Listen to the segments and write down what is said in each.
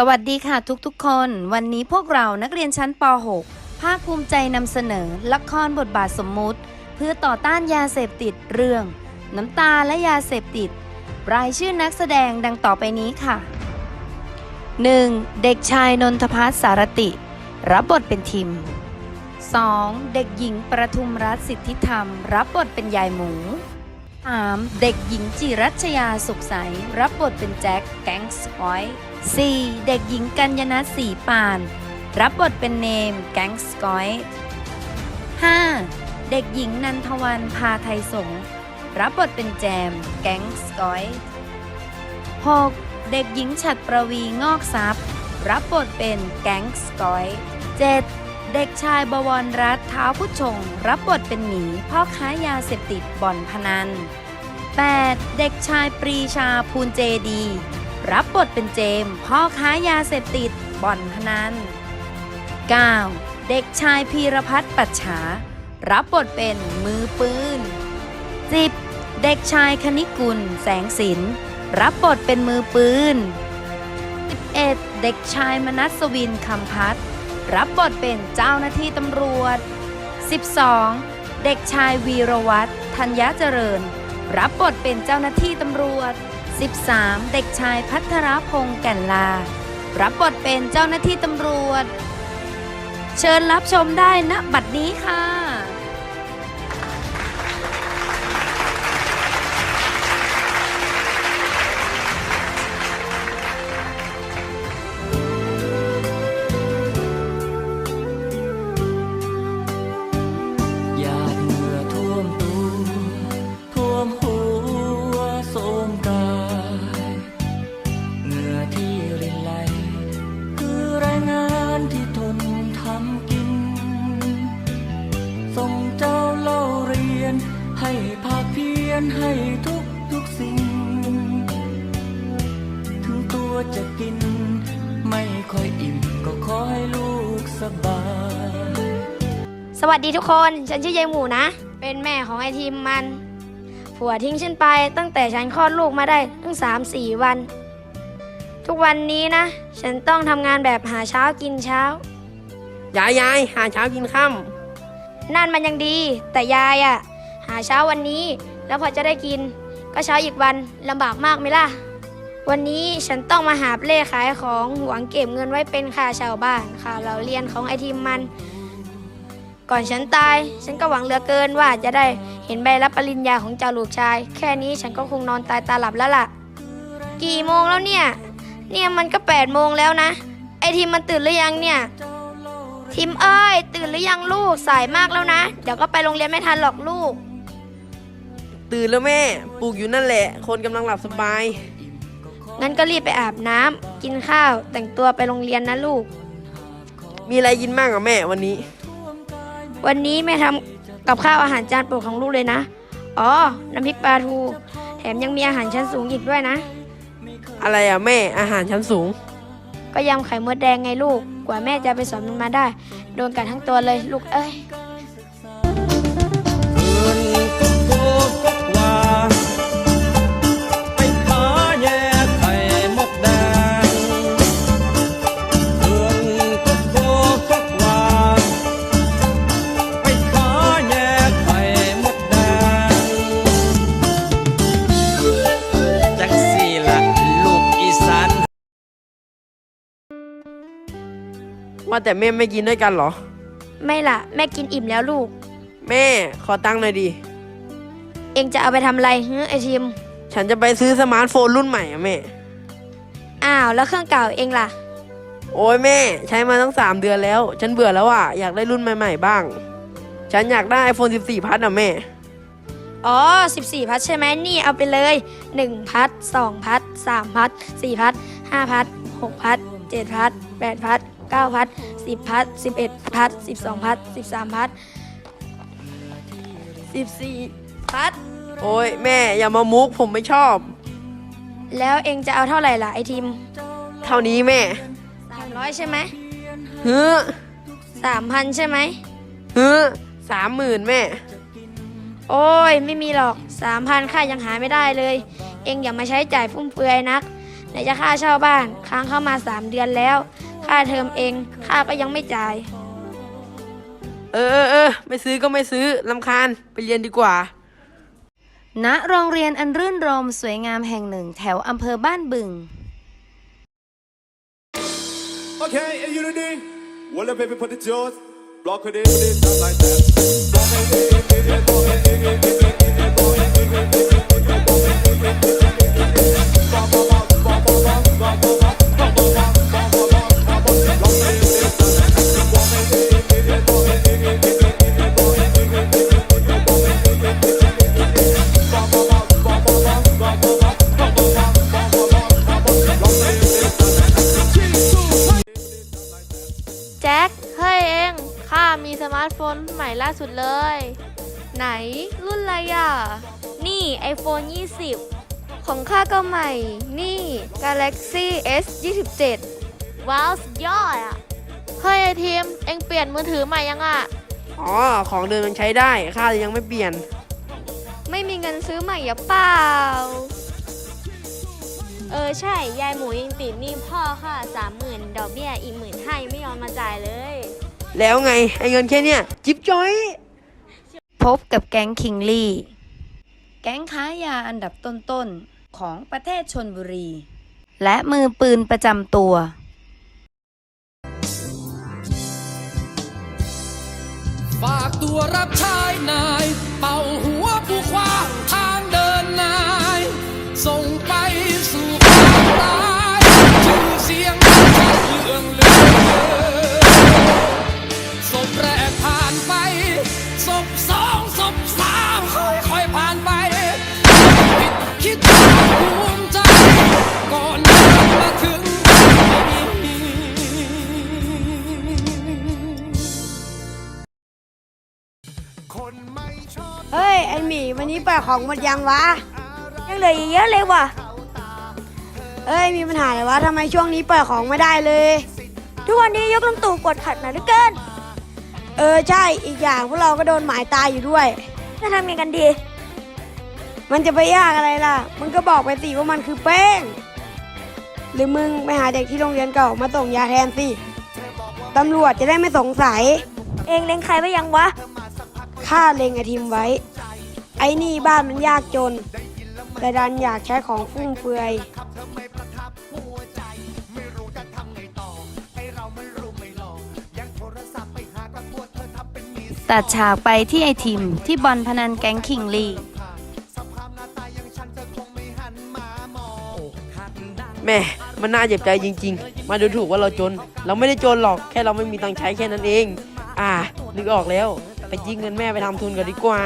สวัสดีค่ะทุกๆคน วันนี้พวกเรานักเรียนชั้นป .6 ภาคภูมิใจนำเสนอ ละครบทบาทสมมุติ เพื่อต่อต้านยาเสพติดเรื่อง น้ำตาและยาเสพติด รายชื่อนักแสดงดังต่อไปนี้ค่ะ 1. เด็กชายนนทพัฒน์สารติ รับบทเป็นทิม 2. เด็กหญิงประทุมรัตน์สิทธิธรรม รับบทเป็นยายหมู 3. เด็กหญิงจิรัชยาสุขใส รับบทเป็นแจ็คแก๊งสกอย 4. เด็กหญิงกัญญนัทสีปาน รับบทเป็นเนมแก๊งสกอย 5. เด็กหญิงนันทวันพาไทยสงรับบทเป็นแจม แก๊งสกอย 6. เด็กหญิงฉัดประวีงอกทรัพย์ รับบทเป็นแก๊งสกอย 7. เด็กชายบวรรัตน์เท้าผู้ชง รับบทเป็นหมีพ่อค้ายาเสพติดบ่อนพนัน 8. เด็กชายปรีชาภูลเจดี รับบทเป็นเจม พ่อค้ายาเสพติดบ่อนพนัน 9. เด็กชายพีรพัฒน์ปัจฉา รับบทเป็นมือปืน 10. เด็กชายคณิกุลแสงสิน รับบทเป็นมือปืน 11. เด็กชายมนัสวินคำพัฒน์ รับบทเป็นเจ้าหน้าที่ตำรวจ 12. เด็กชายวีรวัตรธัญญเจริญ รับบทเป็นเจ้าหน้าที่ตำรวจ 13. เด็กชายพัทรพงศ์แก่นลา รับบทเป็นเจ้าหน้าที่ตำรวจ เชิญรับชมได้ณบัดนี้ค่ะ วจะกิน ไม่ค่อยอิ่มก็ขอให้ลูกสบาย สวัสดีทุกคน ฉันชื่อยายหมูนะ เป็นแม่ของไอทีมมัน ผัวทิ้งฉันไปตั้งแต่ฉันคลอดลูกมาได้ตั้งสามสี่วัน ทุกวันนี้นะ ฉันต้องทำงานแบบหาเช้ากินเช้า ยายยายหาเช้ากินค่นั่นมันยังดี แต่ยายอะหาเช้าวันนี้ แล้วพอจะได้กิน ก็เช้าอีกวันลำบากมากไหมล่ะ วันนี้ฉันต้องมาหาเล่ขายของหวังเก็บเงินไว้เป็นค่าช่าบ้านค่าเราเรียนของไอทีมมัน ก่อนฉันตาย ฉันก็หวังเหลือเกินว่าจะได้เห็นใบรับปริญญาของเจ้าลูกชาย แค่นี้ฉันก็คงนอนตายตาหลับแล้วล่ะ กี่โมงแล้วเนี่ย เนี่ยมันก็แปดโมงแล้วนะ ไอทีมมันตื่นหรือยังเนี่ย ทิมเอ้ยตื่นหรือยังลูกสายมากแล้วนะ เดี๋ยวก็ไปโรงเรียนไม่ทันหรอกลูก ตื่นแล้วแม่ ปลูกอยู่นั่นแหละ คนกำลังหลับสบาย งั้นก็รีบไปอาบน้ำกินข้าวแต่งตัวไปโรงเรียนนะลูก มีอะไรกินบ้างอะแม่วันนี้ วันนี้แม่ทำกับข้าวอาหารจานโปรดของลูกเลยนะ อ๋อ น้ำพริกปลาทู แถมยังมีอาหารชั้นสูงอีกด้วยนะ อะไรอะแม่อาหารชั้นสูง ก็ยำไข่มดแดงไงลูก กว่าแม่จะไปสอนมันมาได้ โดนกัดทั้งตัวเลยลูกเอ้ย ว่าแต่แม่ไม่กินด้วยกันเหรอ ไม่ล่ะ แม่กินอิ่มแล้วลูก แม่ขอตังค์หน่อยดิ เองจะเอาไปทำอะไรเฮ้ไอชิม ฉันจะไปซื้อสมาร์ทโฟนรุ่นใหม่อะแม่ อ้าว แล้วเครื่องเก่าเองล่ะ โอ้ยแม่ ใช้มาตั้งสามเดือนแล้ว ฉันเบื่อแล้วอะ อยากได้รุ่นใหม่ๆบ้าง ฉันอยากได้ iPhone 14 พัทอะแม่ อ๋อ 14 พัดใช่ไหมนี่เอาไปเลย 1 พัด 2 พัด 3 พัด 4 พัด 5 พัด 6 พัด 7 พัด 8 พัด 9 พัด 10 พัด 11 พัด 12 พัด 13 พัด 14 พัด โอ้ยแม่อย่ามามุกผมไม่ชอบ แล้วเองจะเอาเท่าไหร่ล่ะไอทีม เท่านี้แม่300 ใช่ไหมเฮ้อ3,000 ใช่ไหมเฮ้อสามหมื่นแม่ โอ้ยไม่มีหรอก 3,000ค่ายังหาไม่ได้เลย เองอย่ามาใช้จ่ายฟุ่มเฟือยนักไหนจะค่าเช่าบ้าน ค้างเข้ามา 3 เดือนแล้ว ค่าเทอมเองค่าก็ยังไม่จ่าย เออเออเออไม่ซื้อก็ไม่ซื้อลำคาญไปเรียนดีกว่า ณโรงเรียนอันรื่นรมสวยงามแห่งหนึ่งแถวอำเภอบ้านบึง Okay, are you ready? Well, baby, put it yours. Block it in, put it just like that. Block it in, in, in, block it in, in, in, in, in, block it in, in, in, in, in, block it in, in, in, มีสมาร์ทโฟนใหม่ล่าสุดเลย ไหนรุ่นอะไรอะ นี่ iPhone 20 ของข้าก็ใหม่ นี่ Galaxy S 27ว้าวสุดยอดอะ เฮ้ยไอทีม เองเปลี่ยนมือถือใหม่ยังอะ อ๋อ ของเดิมมันใช้ได้ค่ายังไม่เปลี่ยน ไม่มีเงินซื้อใหม่อย่าเปล่า เออใช่ ยายหมูยังติดหนี้พ่อค่ะสามหมื่นดอกเบี้ยอีกหมื่นห้ายังไม่ยอมมาจ่ายเลย แล้วไงไอ้เงินแค่เนี้ยจิ๊บจ้อย พบกับแก๊งคิงลี่ แก๊งค้ายาอันดับต้นๆ ของประเทศชนบุรี และมือปืนประจำตัว ฝากตัวรับใช้นายเป่าหั ของหมดยังวะ ยังเหลืออีกเยอะเลยว่ะเอ้ยมีปัญหาอะไรวะทำไมช่วงนี้ปล่อยของไม่ได้เลย ทุกวันนี้ยกลงตู่กดขัดหนาเหลือเกิน เออใช่อีกอย่างพวกเราก็โดนหมายตายอยู่ด้วยจะทำยังไงกันดี มันจะไปยากอะไรล่ะมึงก็บอกไปสิว่ามันคือแป้ง หรือมึงไปหาเด็กที่โรงเรียนเก่ามาส่งยาแทนสิตำรวจจะได้ไม่สงสัย เองเล็งใครไว้ยังวะข้าเล็งไอทีมไว้ ไอ้นี่บ้านมันยากจนแต่ดันอยากใช้ของฟุ่มเฟือย ตัดฉากไปที่ไอทิม ที่บอลพนันแก๊งคิงลี่แม่มันน่าเจ็บใจจริง ๆ มาดูถูกว่าเราจน เราไม่ได้จนหรอกแค่เราไม่มีตังค์ใช้แค่นั้นเอง อ่า นึกออกแล้ว ไปยิงเงินแม่ไปทำทุนกันดีกว่า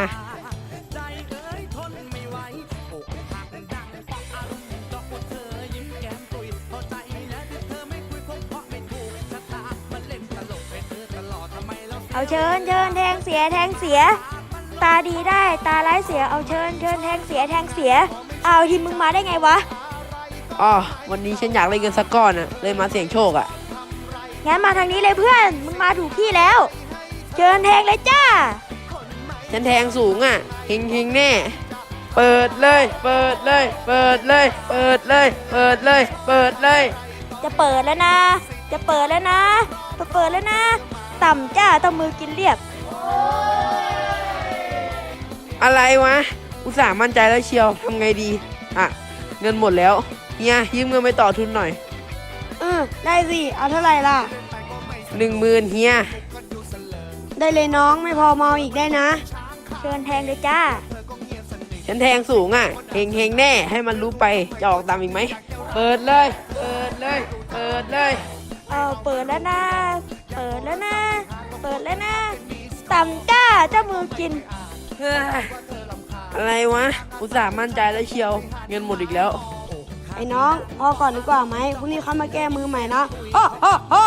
เอาเชิญเชิญแทงเสียแทงเสีย ตาดีได้ตาร้ายเสียเอาเชิญเชิญแทงเสียแทงเสีย เอาทีมมึงมาได้ไงวะอ๋อวันนี้ฉันอยากเล่นเงินสักก้อนอะเลยมาเสี่ยงโชคอะงั้นมาทางนี้เลยเพื่อนมึงมาถูกที่แล้ว เชิญแทงเลยจ้าฉันแทงสูงอะเฮงเฮงๆแน่ เปิดเลย เปิดเลย เปิดเลย เปิดเลย เปิดเลย เปิดเลย จะเปิดแล้วนะ จะเปิดแล้วนะจะเปิดแล้วนะ ต่ำจ้าต้องมือกินเรียบ อะไรวะ อุตส่าห์มั่นใจแล้วเชียวทำไงดี อะ เงินหมดแล้วเฮียยืมเงินไปต่อทุนหน่อยเออได้สิ เอาเท่าไหร่ล่ะ หนึ่งหมื่นเฮียได้เลยน้องไม่พอเมาอีกได้นะ เชิญแทงเลยจ้า ฉันแทงสูงอะเฮงเฮงๆแน่ให้มันรู้ไปจะออกตามอีกไหม เปิดเลย เปิดเลย เปิดเลย เอาเปิดแล้วนะเปิดแล้วนะ เปิดแล้วนะต่ำจ้าเจ้ามือกิน เฮ้ยอะไรวะ อุตส่าห์มั่นใจแล้วเชียว เงินหมดอีกแล้ว ไอ้น้องพอก่อนดีกว่าไหมพรุ่งนี้เขามาแก้มือใหม่นะอ้ออ้ออ้อ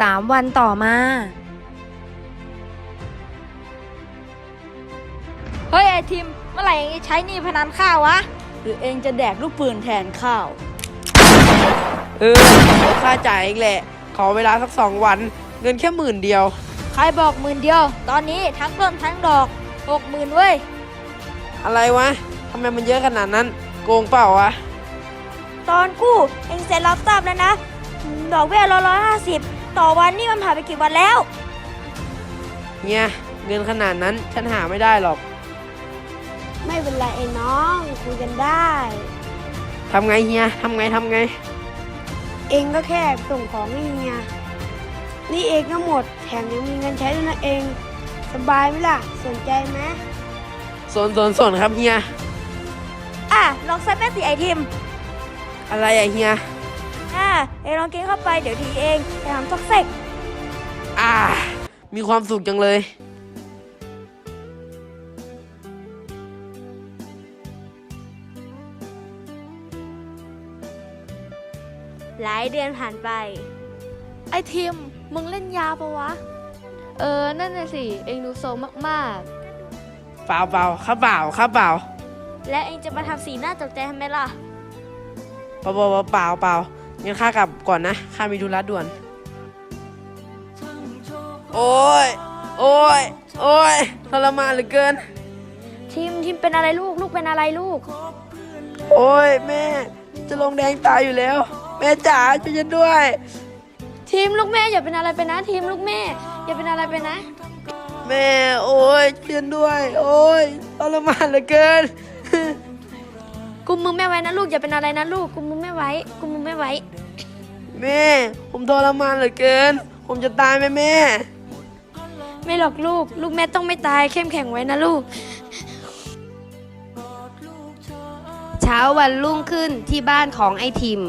สามวันต่อมา เฮ้ยไอทีมเมื่อไหร่เองจะใช้หนี่พนันข้าววะ หรือเองจะแดกลูกปืนแทนข้าว เออเดี๋ยวค่าจ่ายเองแหละ ขอเวลาสักสองวัน เงินแค่หมื่นเดียว ใครบอกหมื่นเดียว ตอนนี้ทั้งต้นทั้งดอกหกหมื่นเว้ย อะไรวะทำไมมันเยอะขนาดนั้น โกงเปล่าวะ ตอนกู้เองเซ็นรับทราบแล้วนะ ดอกเบี้ยร้อยห้าสิบต่อวันนี่มันผ่านไปกี่วันแล้วเฮียเงินขนาดนั้นฉันหาไม่ได้หรอก ไม่เป็นไรไอ้น้องคุยกันได้ ทำไงเฮียทำไงทำไง เองก็แค่ส่งของให้เฮียนี่เองก็หมด แถมยังมีเงินใช้ด้วยนะเอง สบายไหมล่ะ สนใจไหมสนสนสนครับเฮีย อะลองใส่แม่สีไอทิมอะไรอะเฮีย อะเองลองกินเข้าไปเดี๋ยวทีเองจะทำซอกเซกอ่า มีความสุขจังเลย หลายเดือนผ่านไป ไอทีมมึงเล่นยาปะวะ เออ นั่นน่ะสิ เองดูโซมมากเปล่าเปล่าครับเปล่าครับเปล่าและเองจะมาทำสีหน้าตกใจทำไมล่ะ เปล่าเปล่าเปล่าเปล่างั้นข้ากลับก่อนนะข้ามีธุระด่วน โอ้ย โอ้ย โอ้ยทรมานเหลือเกินทีมทีมเป็นอะไรลูก ลูกเป็นอะไรลูก โอ้ยแม่ จะลงแดงตายอยู่แล้ว แม่จ๋าช่วยฉันด้วย ทีมลูกแม่อย่าเป็นอะไรไปนะ ทีมลูกแม่ อย่าเป็นอะไรไปนะ แม่โอ้ยช่วยฉันด้วย โอ้ยทรมานเหลือเกิน กุมมือแม่ไว้นะลูกอย่าเป็นอะไรนะลูกกุมมือแม่ไว้กุมมือแม่ไว้ แม่ ผมทรมานเหลือเกิน ผมจะตายไหมแม่ ไม่หรอกลูก ลูกแม่ต้องไม่ตายเข้มแข็งไว้นะลูก เช้าวันรุ่งขึ้นที่บ้านของไอทิม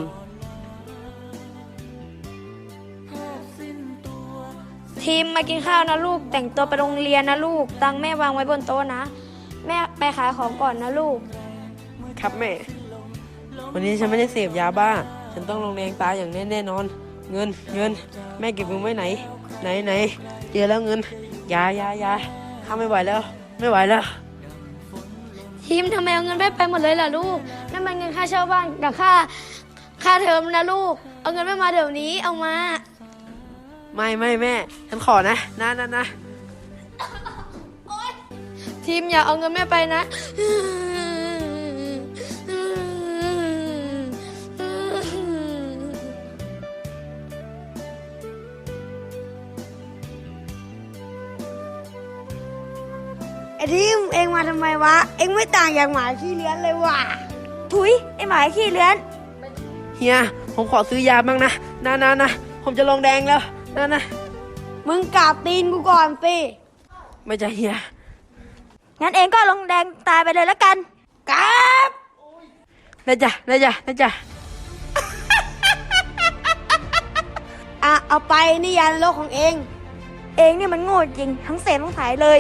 ทีมมากินข้าวนะลูก แต่งตัวไปโรงเรียนนะลูก ตังค์แม่วางไว้บนโต๊ะนะ แม่ไปขายของก่อนนะลูก ครับแม่ วันนี้ฉันไม่ได้เสพยาบ้า ฉันต้องลงแดงตายอย่างแน่แน่นอน เงินเงิน แม่เก็บเงินไว้ไหน ไหนไหนเจอแล้วเงินยายายาข้าไม่ไหวแล้ว ไม่ไหวแล้ว ทีมทำไมเอาเงินแม่ไปหมดเลยล่ะลูกนั่นมันเงินค่าเช่าบ้านกับค่าค่าเทอมนะลูก เอาเงินแม่มาเดี๋ยวนี้เอามา ไม่ไม่แม่ฉันขอนะนะนะนะทีมอย่าเอาเงินแม่ไปนะ ไอ้ทีมเองมาทำไมวะ เองไม่ต่างอย่างหมาขี้เลื้อนเลยว่ะถุยไอ้หมาขี้เลื้อน เฮีย ผมขอซื้อยาบ้างนะนะนะนะผมจะลงแดงแล้ว เดินะ มึงกราบตีนกูก่อนสิ ไม่จะเฮียงั้นเองก็ลงแดงตายไปเลยแล้วกันกราบนะจ๊ะนะจ๊ะนะจ๊ะอะเอาไปนี่ยานโลกของเอง เองนี่มันโง่จริง ทั้งเศษทั้งสายเลย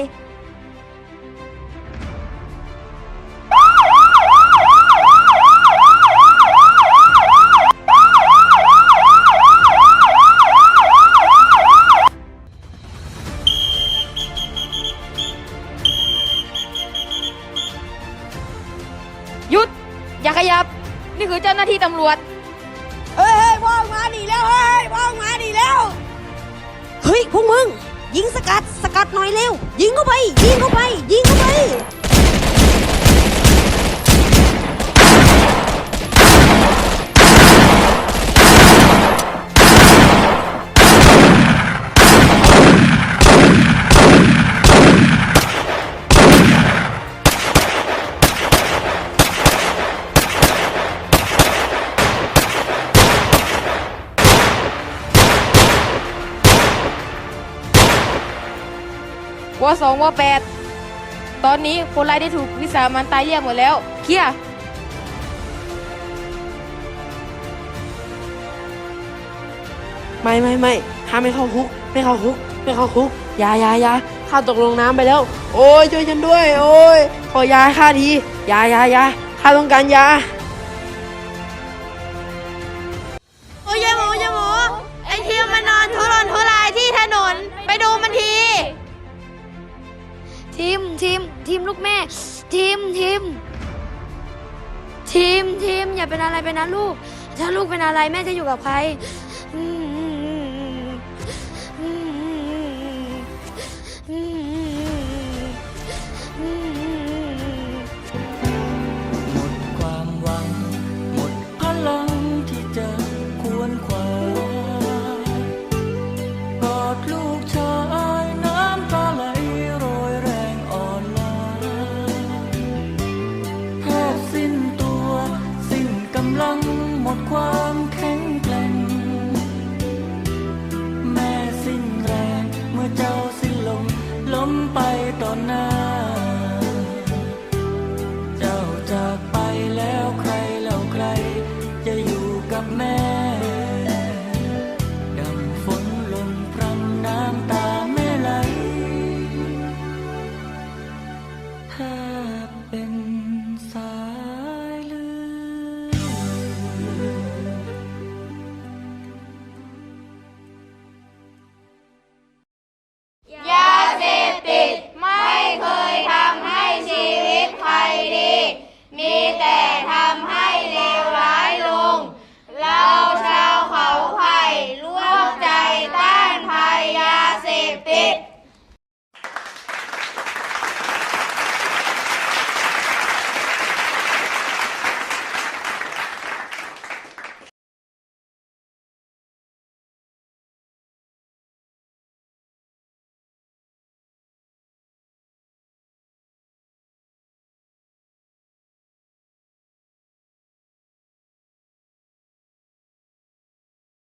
วจ เฮ้ยเฮ้ยพ่อมาดีแล้วเฮ้ยพ่อมาดีแล้ว เฮ้ยพวกมึง ยิงสกัดสกัดหน่อยเร็ว ยิงเข้าไป ยิงเข้าไปยิง ตอนนี้คนร้ายได้ถูกวิสามันตายเรียบหมดแล้ว เคลียร์ไม่ไม่ไม่ข้าไม่เข้าคุก ไม่เข้าคุก ไม่เข้าคุกอยาอยาอยาข้าตกลงน้ำไปแล้ว โอ้ยช่วยฉันด้วย โอ้ยขอยาข้าทีอยาอยาอยาข้าต้องการยา ทีมทีมทีมทีมอย่าเป็นอะไรไปนะลูก ถ้าลูกเป็นอะไรแม่จะอยู่กับใคร ตอนหน้า